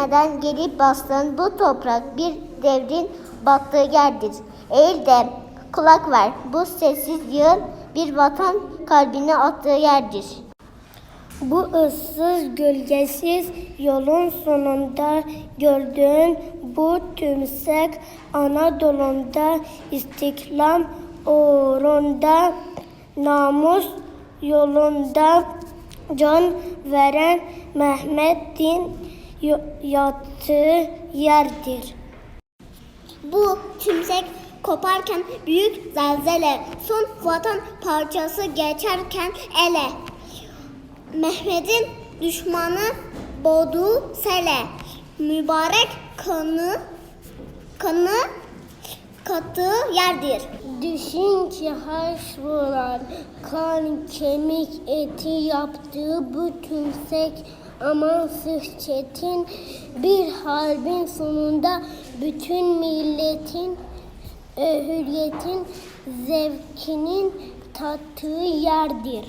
Neden gelip bastığın bu toprak bir devrin battığı yerdir. Eğil de kulak ver. Bu sessiz yığın bir vatan kalbine attığı yerdir. Bu ıssız gölgesiz yolun sonunda gördüğün bu tümsek Anadolu'nda istiklal uğrunda namus yolunda can veren Mehmet'in yattığı yerdir. Bu tümsek koparken büyük zelzele, son vatan parçası geçerken ele. Mehmet'in düşmanı boğduğu sele, mübarek kanı kanı kattığı yerdir. Düşün ki haş vuran kan kemik eti yaptığı bu tümsek amansız çetin bir harbin sonunda bütün milletin hürriyetin zevkinin tattığı yerdir.